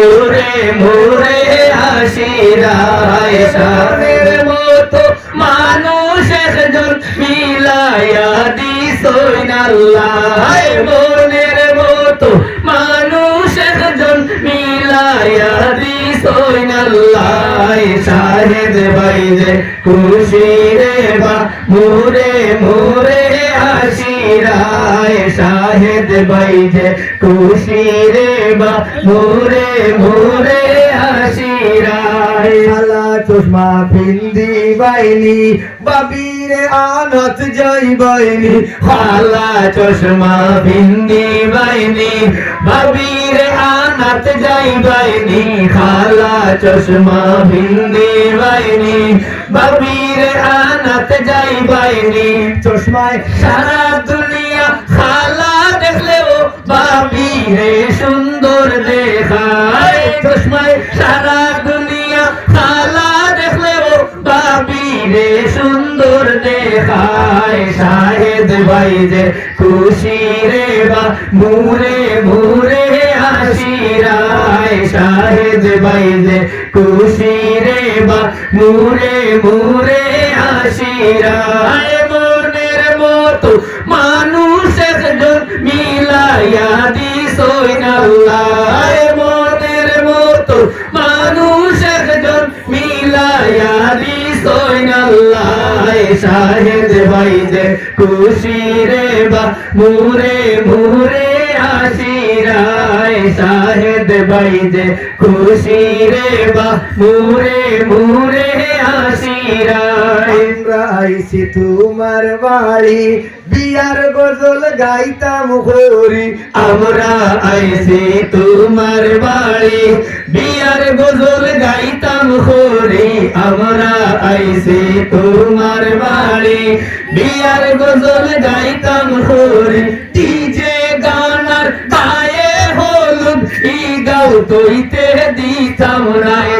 মোরে মোরে হাসিরায় মতো মানুষ একজন মিলাইয়া দিসইন আল্লাহ মনের মতো মানুষ একজন মিলাইয়া শাহেদ বাইরে খুশি রে বা মোরে মোরে হাসিরায় শাহেদ বাইরে খুশি রে বা মোরে মোরে হাসিরায় আলা চশমা পিন্দি বাইনি, বাবিরে আনত যাই বাইনি। খালা চশমা বিন্দি বাইনি, বাবির আনাত যাই বাইনি। খালা চশমা বিন্দি বাইনি, বাবির আনাত যাই বাইনি চশমায় সারা দুনিয়া খালা দেখলেও বাবি রে সুন্দর দেখায়। চশমায় সারা দুনিয়া খালা দেখলেও বাবি রে সুন্দর দেখায়। শাহেদ যে খুশি রে বা মুরে মুরে হাসিরায় শাহেদ ভাই যে খুশি মুরে মুরে হাসিরায় মনের মতো মানুষ একজন মিলাইয়া আল্লাহ। মনের মতো মানুষ একজন মিলাইয়া আল্লাহ। শাহেদ ভাই যে খুশি রে বা মুরে মুরে যে খুশি রে বা মুরে মুরে আইছি তোমার বাড়ি বিয়ার গজল গাইতাম হরি। আমরা আইছি তোমার বাড়ি বিয়ার গজল গাইতাম খোরি আমরা আইছি তোমার বাড়ি বিয়ার গজল গাইতাম তৈতে দিতাম রায়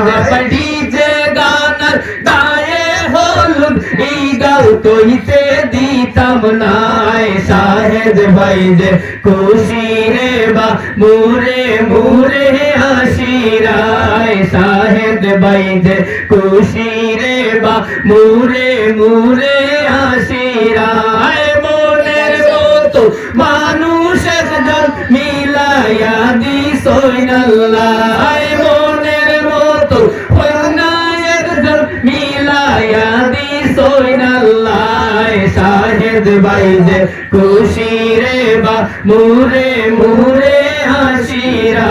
ডিজে গানার গায়ে হলুদ ই গাও তৈতে দিতাম নাই শাহেদ ভাই যে খুশি রে বা মুরে মুরে হাসিরায় শাহেদ ভাই যে খুশি রে বা মুরে মুরে হাসিরায় মনের মতো মানুষ একজন মিলাইয়া দিসইন আল্লাহ মনের মতো একজন মিলাইয়া দিসইন আল্লাহ শাহেদ ভাই যে খুশি রে বা মুরে মুরে হাসিরা